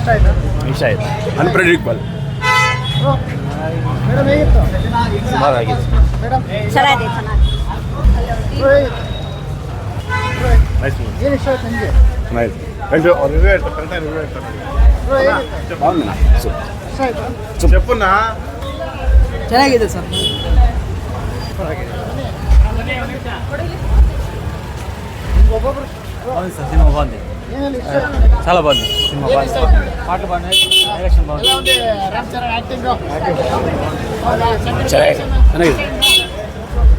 ಇಷ್ಟ ಆಯ್ತಾ. ಇಷ್ಟ ಆಯ್ತು ಅನ್ಪ್ರೆಡಿಕ್ಟಬಲ್ ಮೇಡಮ್ ಹೇಗಿತ್ತು? ಸುಮಾರಾಗಿದೆ ಮೇಡಮ್? ಚೆನ್ನಾಗಿದೆ ಚೆನ್ನಾಗಿ ನೈಸ್ ಏನು ಇಷ್ಟ ಆಯ್ತು ನಿಮಗೆ? ನೈಸ್ ಥ್ಯಾಂಕ್ ಅವ್ರು ರಿವ್ಯೂ ಹೇಳ್ತಾರೆ ಕರೆಕ್ಟಾಗಿ ರಿವ್ಯೂ ಹೇಳ್ತಾರೆ. ಹೇಗಿತ್ತು? ಇಷ್ಟ ಆಯ್ತಾ? ಚೆಪ್ಪನ್ನ ಚೆನ್ನಾಗಿದೆ. ಸರ್. ನಿಮ್ಗೆ ಒಬ್ಬೊಬ್ರು ಹೌದು ಸರ್ ಸಿನಿಮಾ ಆಯ್ತು చాలా బాగుంది సినిమా బాగుంది పాటలు బాగున్నాయి డైరెక్షన్ బాగుంది ಎಲ್ಲ ಒಂದೇ ರಾಮ್ ಚರಣ್ ಆ್ಯಕ್ಟಿಂಗು ಚೆನ್ನಾಗಿದೆ ಚೆನ್ನಾಗಿದೆ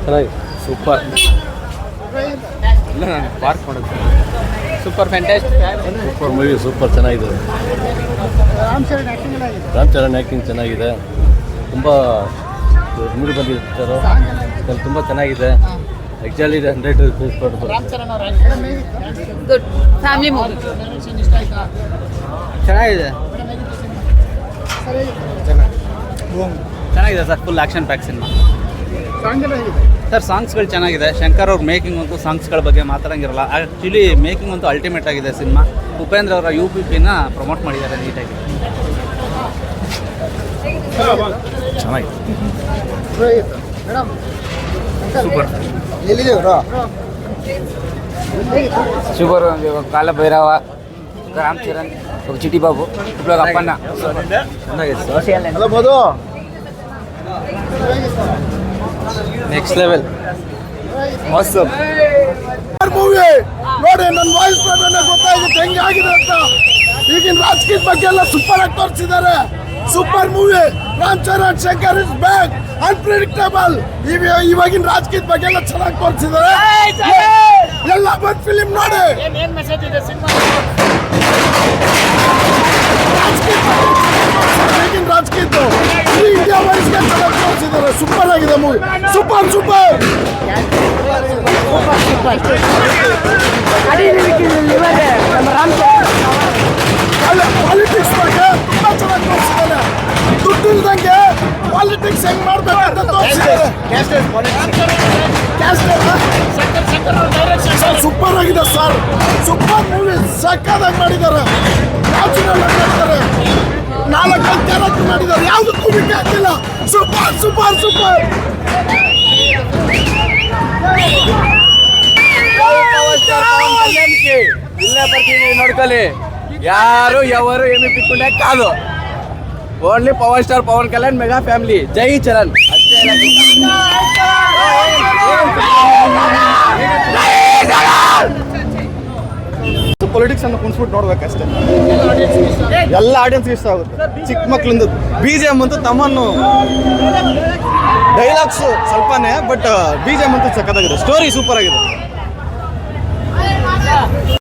ಚೆನ್ನಾಗಿದೆ ಸೂಪರ್ ಇಲ್ಲ ನಾನು ಪಾರ್ಕ್ ಮಾಡೋದು super fantastic super movie super ಚೆನ್ನಾಗಿದೆ ರಾಮ್ ಚರಣ್ ಆ್ಯಕ್ಟಿಂಗ್ ಎಲ್ಲ ಆಗಿದೆ ರಾಮ್ ಚರಣ್ ಆ್ಯಕ್ಟಿಂಗ್ ಚೆನ್ನಾಗಿದೆ ತುಂಬ ಮೂಡಿ ಬಂದಿರ್ತಾರೋ ತುಂಬ ಚೆನ್ನಾಗಿದೆ Exactly hundred rupees good family movie ಚೆನ್ನಾಗಿದೆ. ಚೆನ್ನಾಗಿದೆ sir full action pack cinema sir ಸಾಂಗ್ಸ್ಗಳು ಚೆನ್ನಾಗಿದೆ. ಶಂಕರ್ ಅವ್ರ ಮೇಕಿಂಗ್ ಅಂತೂ ಸಾಂಗ್ಸ್ಗಳ ಬಗ್ಗೆ ಮಾತಾಡಂಗಿರಲ್ಲ. ಆ್ಯಕ್ಚುಲಿ ಮೇಕಿಂಗ್ ಅಂತೂ ಅಲ್ಟಿಮೇಟ್ ಆಗಿದೆ ಸಿನಿಮಾ ಉಪೇಂದ್ರ ಅವರ ಯು ಪಿ ಪಿನ ಪ್ರಮೋಟ್ ಮಾಡಿದ್ದಾರೆ ನೀಟಾಗಿ ಚೆನ್ನಾಗಿದೆ. ಸೂಪರ್ ಎಲ್ಲಿದೆ ಬ್ರೋ ಸೂಪರ್ ಕಾಲಭೈರವ ರಾಮ್ ಚರಣ್ ಚಿಟಿ ಬಾಬು ಇವಾಗ Appanna. Hello Madhu. Next level ಮಸ್ತ್ ಮೂವಿ ನೋಡಿ ನನ್ನ ವಾಯ್ಸ್ ಪ್ರಾಬ್ಲಮ್ ಗೊತ್ತಾಗುತ್ತೆ ಹೆಂಗಾಗಿದೆ ಅಂತ? ಈಗಿನ ರಾಜಕೀಯದ ಬಗ್ಗೆ ಎಲ್ಲ ಸೂಪರ್ ಆಗಿ ತೋರಿಸಿದ್ದಾರೆ. Super movie Ram Charan Shankar is back unpredictable ಇವಾಗಿನ ರಾಜಕೀಯದ ಬಗ್ಗೆ ಎಲ್ಲ ಚೆನ್ನಾಗಿ ತೋರಿಸಿದ್ದಾರೆ ಎಲ್ಲ ಬಂದ್ ಫಿಲಿಂ ನೋಡಿ. ಈಗಿನ ರಾಜಕೀಯದ್ದು ಈ ಇಂಡಿಯಾ ವೈಸ್ಗೆ ಚೆನ್ನಾಗಿ ತೋರಿಸಿದ್ದಾರೆ ಸೂಪರ್ ಆಗಿದೆ ಮೂವಿ ಸೂಪರ್ ಸೂಪರ್ ಪಾಲಿಟಿಕ್ಸ್ ಬಗ್ಗೆ ತುಂಬಾ ಚೆನ್ನಾಗಿ ತೋರಿಸಿದ್ದಾರೆ ದುಡ್ಡು ಇಲ್ದಂಗೆ ಪಾಲಿಟಿಕ್ಸ್ ಹೆಂಗ್ ಮಾಡ್ಬೇಕು ಸೂಪರ್ ಆಗಿದೆ ಸರ್. ಸೂಪರ್ ಮೂವಿ ಸಕ್ಕದಾಗಿ ಮಾಡಿದ್ದಾರೆ. ನ್ಯಾಚುರಲ್ ನಾಲ್ಕು ಕ್ಯಾರೆಕ್ಟರ್ ಮಾಡಿದ್ದಾರೆ? ಯಾವುದು ಕೂಡಿಕೆ ಸೂಪರ್ ಸೂಪರ್ ಸೂಪರ್ ಇಲ್ಲೇ ಬರ್ತೀನಿ ನೋಡ್ಕೊಳ್ಳಿ. ಯಾರು ಯಾವರು ಏನು ಬಿಟ್ಕೊಂಡೆ ಕಾದು only power star Pawan Kalyan mega family ಜೈ ಚರಣ್ ಅಷ್ಟೇ ಪೊಲಿಟಿಕ್ಸ್ ಅನ್ನು ಕುಣಿಸ್ಬಿಟ್ಟು ನೋಡ್ಬೇಕಷ್ಟೇ ಎಲ್ಲ ಆಡಿಯನ್ಸ್ ಇಷ್ಟ ಆಗುತ್ತೆ. ಚಿಕ್ಕ ಮಕ್ಕಳಿಂದ ಬಿ ಜಿ ಎಂ ಅಂತೂ ತಮ್ಮನ್ನು ಡೈಲಾಗ್ಸ್ ಸ್ವಲ್ಪನೇ ಬಟ್ ಬಿ ಜಿ ಎಂ ಅಂತೂ ಸಖತ್ತಾಗಿದೆ ಸ್ಟೋರಿ ಸೂಪರ್ ಆಗಿದೆ.